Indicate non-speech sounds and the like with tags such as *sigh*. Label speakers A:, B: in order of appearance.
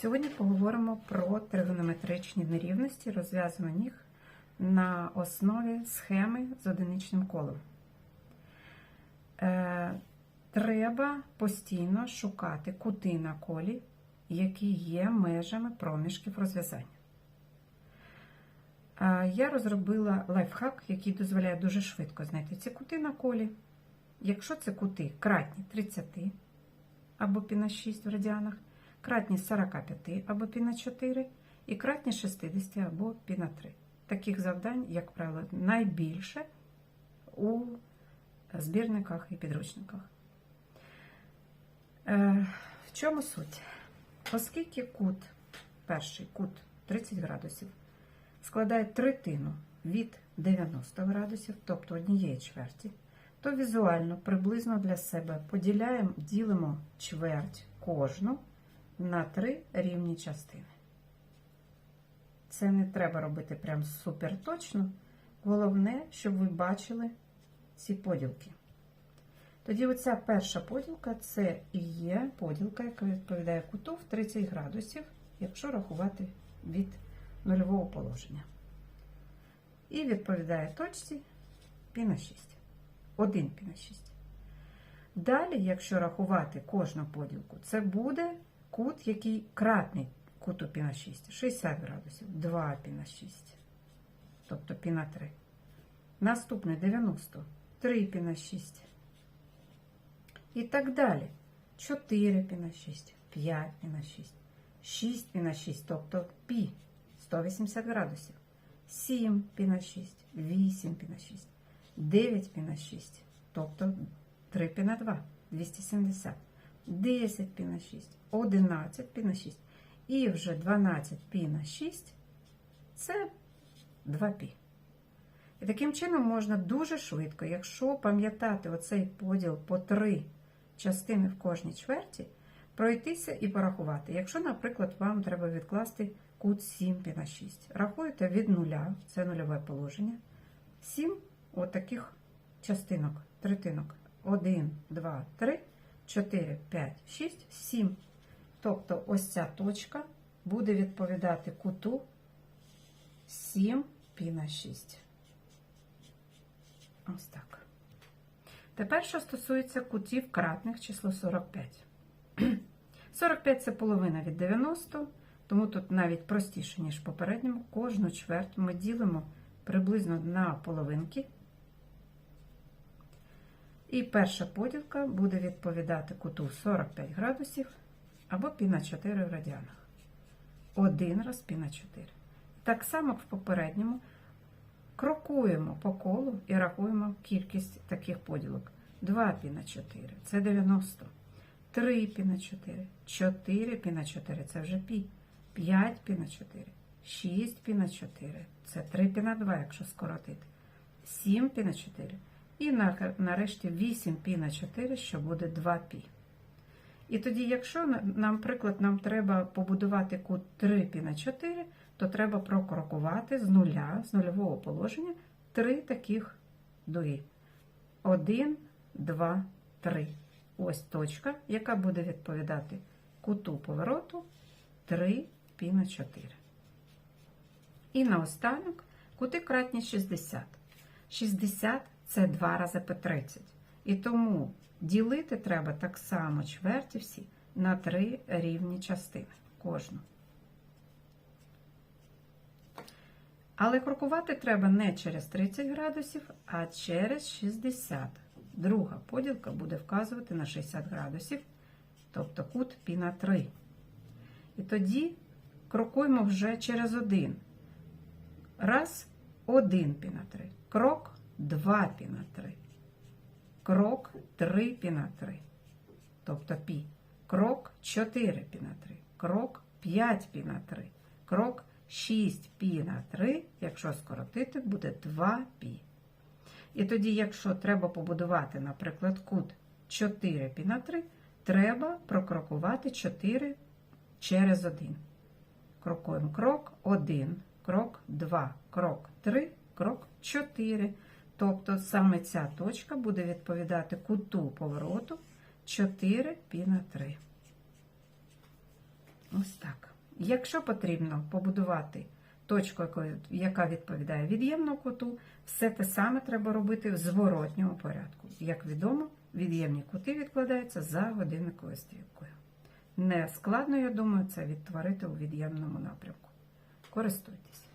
A: Сьогодні поговоримо про тригонометричні нерівності, розв'язані їх на основі схеми з одиничним колом. Е, треба постійно шукати кути на колі, які є межами проміжків розв'язання. Е, я розробила лайфхак, який дозволяє дуже швидко знайти ці кути на колі. Якщо це кути кратні 30 або пі на 6 в радіанах, кратні 45 або пі на 4 і кратні 60 або пі на 3. Таких завдань, як правило, найбільше у збірниках і підручниках. Е, в чому суть? Оскільки кут, перший кут 30 градусів, складає третину від 90 градусів, тобто однієї чверті, то візуально приблизно для себе поділяємо, ділимо чверть кожну на три рівні частини. Це не треба робити прям супер точно. Головне, щоб ви бачили ці поділки. Тоді оця перша поділка це і є поділка, яка відповідає куту в 30 градусів, якщо рахувати від нульового положення. І відповідає точці пі на 6. 1 пі на 6. Далі, якщо рахувати кожну поділку, це буде кут, який кратний куту пі на 6. 60 градусів, 2 пі на 6. Тобто пі на 3. Наступне 90. 3 пі на 6. І так далі. 4 пі на 6, 5 пі на 6, 6 пі на 6, тобто пі 180 градусів. 7 пі на 6, 8 пі на 6, 9 пі на 6, тобто 3 пі на 2, 270, 10 пі на 6, 11 пі на 6. І вже 12 пі на 6 це 2 пі. І таким чином можна дуже швидко, якщо пам'ятати оцей поділ по три частини в кожній чверті, пройтися і порахувати. Якщо, наприклад, вам треба відкласти кут 7 пі на 6, рахуєте від нуля, це нульове положення, 7 отаких частинок, третинок. 1, 2, 3, 4, 5, 6, 7. Тобто ось ця точка буде відповідати куту 7 пі на 6. Ось так. Тепер, що стосується кутів кратних число 45. 45 *clears throat* це половина від 90, тому тут навіть простіше, ніж попередньому. Кожну чверть ми ділимо приблизно на половинки. І перша поділка буде відповідати куту 45 градусів або пі на 4 в радіанах. Один раз пі на 4. Так само, в попередньому, крокуємо по колу і рахуємо кількість таких поділок. 2 пі на 4 це 90. 3 пі на 4, 4 пі на 4 це вже пі. 5 пі на 4, 6 пі на 4 це 3 пі на 2, якщо скоротити. 7 пі на 4. І нарешті 8 пі на 4, що буде 2 пі. І тоді, якщо, наприклад, нам треба побудувати кут 3 пі на 4, то треба прокрокувати з нуля, з нульового положення, три таких дуги. 1, 2, 3. Ось точка, яка буде відповідати куту повороту 3 пі на 4. І наостанок кути кратні 60. 60 це 2 рази по 30. І тому ділити треба так само чверті всі на 3 рівні частини кожну. Але крокувати треба не через 30 градусів, а через 60. Друга поділка буде вказувати на 60 градусів, тобто кут пі на 3. І тоді крокуємо вже через один. Раз, один пі на 3. Крок, 2 пі на 3. Крок, 3 пі на 3. Тобто пі. Крок 4 пі на 3. Крок 5 пі на 3. Крок 6 пі на 3, якщо скоротити, буде 2 пі. І тоді, якщо треба побудувати, наприклад, кут 4 пі на 3, треба прокрокувати 4 через 1. Крокуємо крок 1, крок 2, крок 3, крок 4. Тобто саме ця точка буде відповідати куту повороту 4 пі на 3. Ось так. Якщо потрібно побудувати точку, яка відповідає від'ємному куту, все те саме треба робити в зворотньому порядку. Як відомо, від'ємні кути відкладаються за годинниковою стрілкою. Не складно, я думаю, це відтворити у від'ємному напрямку. Користуйтесь.